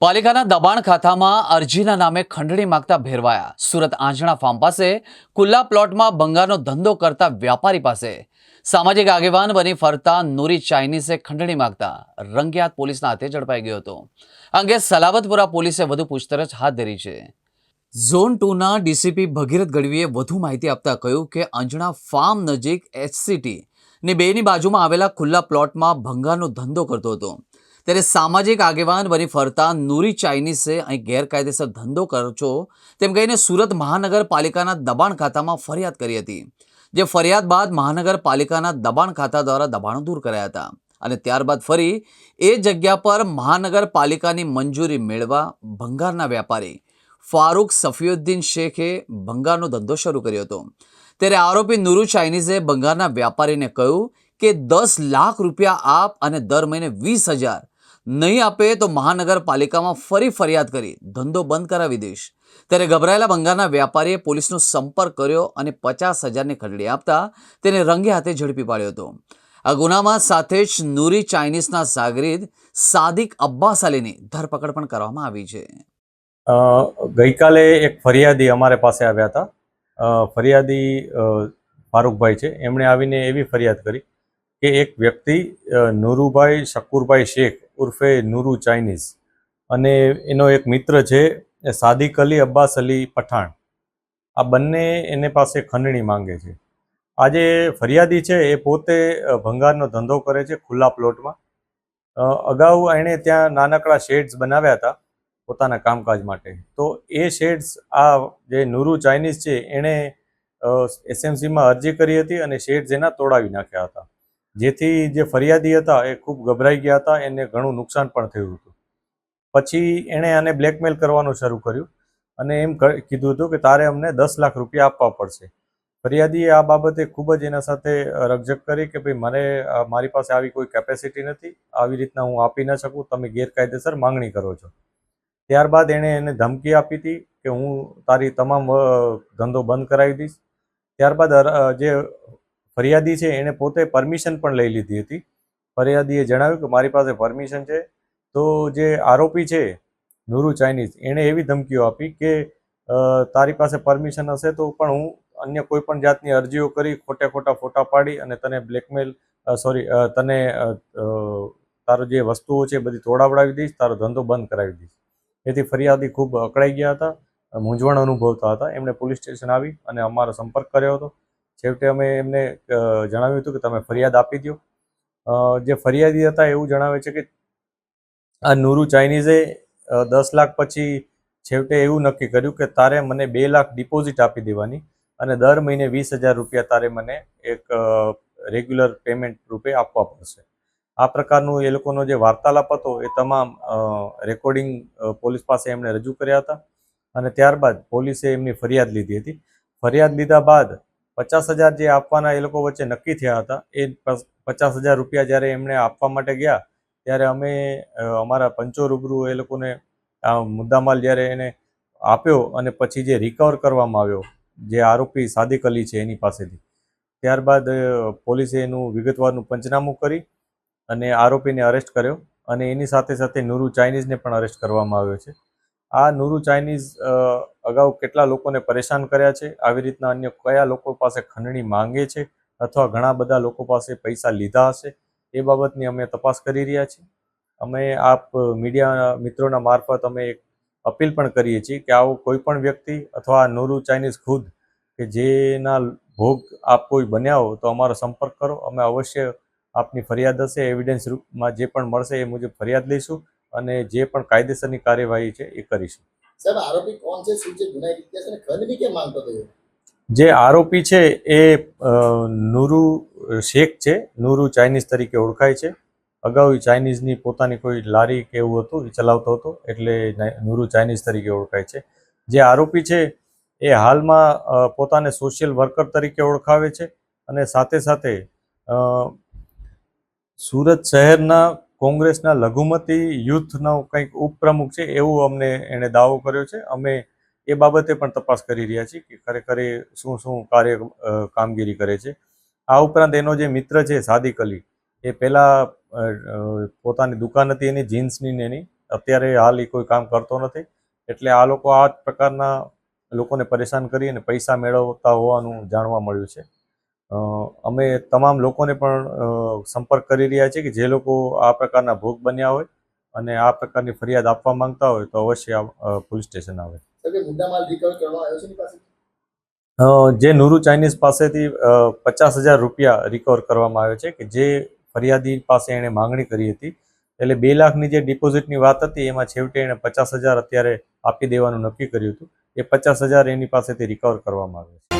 પાલિકાના દબાણ ખાતામાં અરજીના નામે ખંડણી માંગતા ભેરવાયા. સુરત આંજણા ફાર્મ પાસે ખુલ્લા પ્લોટમાં બંગાળનો ધંધો કરતા વ્યાપારી પાસે સામાજિક આગેવાન બની ફરતા નૂરી ચાઇનીઝે ખંડણી માગતા. રંગિયાત પોલીસના હાથે ઝડપાઈ ગયો હતો. અંગે સલાબતપુરા પોલીસે વધુ પૂછતરછ હાથ ધરી છે. ઝોન ટુના ડીસીપી ભગીરથ ગઢવીએ વધુ માહિતી આપતા કહ્યું કે અંજણા ફાર્મ નજીક એચસીટી ની બેની બાજુમાં આવેલા ખુલ્લા પ્લોટમાં ભંગારનો ધંધો કરતો હતો. ત્યારે સામાજિક આગેવાન બની ફરતા નૂરી ચાઇનીઝે અહીં ગેરકાયદેસર ધંધો કર્યો છો. તેમ કહીને સુરત મહાનગરપાલિકાના દબાણ ખાતામાં ફરિયાદ કરી હતી, જે ફરિયાદ બાદ મહાનગરપાલિકાના દબાણ ખાતા દ્વારા દબાણો દૂર કરાયા હતા. અને ત્યારબાદ ફરી એ જગ્યા પર મહાનગરપાલિકાની મંજૂરી મેળવા ભંગારના વેપારી ફારૂક સફીઉદ્દીન શેખે ભંગારનો ધંધો શરૂ કર્યો હતો. ત્યારે આરોપી નુરુ ચાઇનીઝે ભંગારના વેપારીને કહ્યું કે દસ લાખ રૂપિયા આપ અને દર મહિને વીસ હજાર નહીં આપે તો મહાનગરપાલિકામાં ફરી ફરિયાદ કરી, ધંધો બંધ કરાવી દઈશ. ત્યારે ગભરાયેલા બંગાળના વેપારીએ પોલીસનો સંપર્ક કર્યો અને પચાસ હજારની ખંડણી આપતા તેને રંગે હાથે ઝડપી પાડ્યો હતો. આ ગુનામાં સાથે જ નૂરી ચાઇનીઝના સાગરીદ સાદિક અબ્બાસ અલીની ધરપકડ પણ કરવામાં આવી છે. ગઈકાલે એક ફરિયાદી અમારે પાસે આવ્યા હતા. ફરિયાદી ફારૂકભાઈ છે. એમણે આવીને એવી ફરિયાદ કરી કે એક વ્યક્તિ નુરુભાઈ શકુરભાઈ શેખ ઉર્ફે નુરુ ચાઇનીઝ. અને એનો એક મિત્ર છે, એ સાદિક અલી, અબ્બાસ અલી પઠાણ. આ બંને એને પાસે ખંડણી માંગે છે. આ જે ફરિયાદી છે, એ પોતે ભંગારનો ધંધો કરે છે ખુલ્લા પ્લોટમાં. અગાઉ એણે ત્યાં નાનકડા શેડ્સ બનાવ્યા હતા પોતાના કામકાજ માટે. તો એ શેડ્સ, આ જે નુરુ ચાઇનીઝ છે, એણે એસએમસીમાં અરજી કરી હતી અને શેડ્સ એના તોડાવી નાખ્યા હતા. જેથી જે ફરિયાદી હતા એ ખૂબ ગભરાઈ ગયા હતા, એને ઘણું નુકસાન પણ થયું હતું. પછી એણે આને બ્લેકમેલ કરવાનું શરૂ કર્યું અને એમ કીધું હતું કે તારે અમને દસ લાખ રૂપિયા આપવા પડશે. ફરિયાદીએ આ બાબતે ખૂબ જ એના સાથે રકઝક કરી કે ભાઈ, મને મારી પાસે આવી કોઈ કેપેસિટી નથી, આવી રીતના હું આપી ન શકું, તમે ગેરકાયદેસર માંગણી કરો છો. ત્યારબાદ એણે એને ધમકી આપી હતી કે હું તારી તમામ ધંધો બંધ કરાવી દઈશ. ત્યારબાદ જે ફરિયાદી છે, એણે પોતે પરમિશન પણ લઈ લીધી હતી. ફરિયાદીએ જણાવ્યું કે મારી પાસે પરમિશન છે. તો જે આરોપી છે, નુરુ ચાઇનીઝ, એણે એવી ધમકીઓ આપી કે તારી પાસે પરમિશન હશે તો પણ હું અન્ય કોઈ પણ જાતની અરજીઓ કરી ખોટે ખોટા ફોટા પાડી અને તને બ્લેકમેલ સોરી તને તારો જે વસ્તુઓ છે બધી તોડાવડાવી દઈશ, તારો ધંધો બંધ કરાવી દઈશ. એથી ફરિયાદી ખૂબ અકળાઈ ગયા હતા, મૂંઝવણ અનુભવતા હતા. એમણે પોલીસ સ્ટેશન આવી અને અમારો સંપર્ક કર્યો હતો. છેવટે અમે એમને જણાવ્યું હતું કે તમે ફરિયાદ આપી દો જે ફરિયાદી હતા એવું જણાવે છે કે આ નુરુ ચાઇનીઝે દસ લાખ પછી છેવટે એવું નક્કી કર્યું કે તારે મને બે લાખ ડિપોઝિટ આપી દેવાની અને દર મહિને વીસ હજાર રૂપિયા તારે મને એક રેગ્યુલર પેમેન્ટ રૂપે આપવા પડશે. આ પ્રકારનું એ લોકોનો જે વાર્તાલાપ હતો એ તમામ રેકોર્ડિંગ પોલીસ પાસે એમણે રજૂ કર્યા હતા અને ત્યારબાદ પોલીસે એમની ફરિયાદ લીધી હતી. ફરિયાદ લીધા બાદ પચાસ હજાર જે આપવાના એ લોકો વચ્ચે નક્કી થયા હતા. એ પચાસ હજાર રૂપિયા જ્યારે એમણે આપવા માટે ગયા, ત્યારે અમે અમારા પંચો રૂબરૂ એ લોકોને આ મુદ્દામાલ જ્યારે એને આપ્યો અને પછી જે રિકવર કરવામાં આવ્યો, જે આરોપી સાદિક અલી છે એની પાસેથી. ત્યારબાદ પોલીસે એનું વિગતવારનું પંચનામું કરી અને આરોપીને અરેસ્ટ કર્યો અને એની સાથે સાથે નુરુ ચાઇનીઝને પણ અરેસ્ટ કરવામાં આવ્યો છે. આ નુરુ ચાઇનીઝ અગાઉ કેટલા લોકોને પરેશાન કર્યા છે? આવી રીતના અન્ય કયા લોકો પાસે ખંડણી માંગે છે? અથવા ઘણા બધા લોકો પાસે પૈસા લીધા હશે? એ બાબતની અમે તપાસ કરી રહ્યા છીએ. અમે આપ મીડિયા મિત્રોના મારફત અમે એક અપીલ પણ કરીએ છીએ કે આવો કોઈ પણ વ્યક્તિ અથવા નુરુ ચાઇનીઝ ખુદ કે જેના ભોગ આપ કોઈ બન્યા હો તો અમારો સંપર્ક કરો. અમે અવશ્ય આપની ફરિયાદ હશે. એવિડન્સ રૂપમાં જે પણ મળશે એ મુજબ ફરિયાદ લઈશું. અને જે પણ કાયદેસરની કાર્યવાહી છે એ કરીશું. સર આરોપી કોણ છે? શું છે? ગુનાહિત ઇતિહાસ અને ખંડની કેમ માંગતો હતો જે આરોપી છે એ નુરુ શેખ છે. નુરુ ચાઇનીઝ તરીકે ઓળખાય છે. અગાઉ ચાઇનીઝની પોતાની કોઈ લારી કે એવું હતું એ ચલાવતો હતો એટલે નુરુ ચાઇનીઝ તરીકે ઓળખાય છે. જે આરોપી છે એ હાલમાં પોતાને સોશિયલ વર્કર તરીકે ઓળખાવે છે અને સાથે સાથે સુરત શહેરના કોંગ્રેસના લઘુમતી યુથનો કંઈક ઉપપ્રમુખ છે એવું અમને એણે દાવો કર્યો છે. અમે એ બાબતે પણ તપાસ કરી રહ્યા છીએ કે ખરેખર એ શું શું કાર્ય કામગીરી કરે છે. આ ઉપરાંત એનો જે મિત્ર છે સાદિક અલી, એ પહેલાં પોતાની દુકાન હતી એની, જીન્સની ને એની. અત્યારે હાલ એ કોઈ કામ કરતો નથી. એટલે આ લોકો આ પ્રકારના લોકોને પરેશાન કરી અને પૈસા મેળવતા હોવાનું જાણવા મળ્યું છે. અમે તમામ લોકોને પણ સંપર્ક કરી રહ્યા છીએ કે જે લોકો આ પ્રકારના ભોગ બન્યા હોય અને આ પ્રકારની ફરિયાદ આપવા માંગતા હોય તો અવશ્ય પોલીસ સ્ટેશન આવે. જે નુરુ ચાઇનીઝ પાસેથી પચાસ હજાર રૂપિયા રિકવર કરવામાં આવ્યો છે કે જે ફરિયાદી પાસે એણે માંગણી કરી હતી. એટલે બે લાખની જે ડિપોઝિટની વાત હતી એમાં છેવટે એણે પચાસ હજાર અત્યારે આપી દેવાનું નક્કી કર્યું હતું. એ પચાસ હજાર એની પાસેથી રિકવર કરવામાં આવ્યો છે.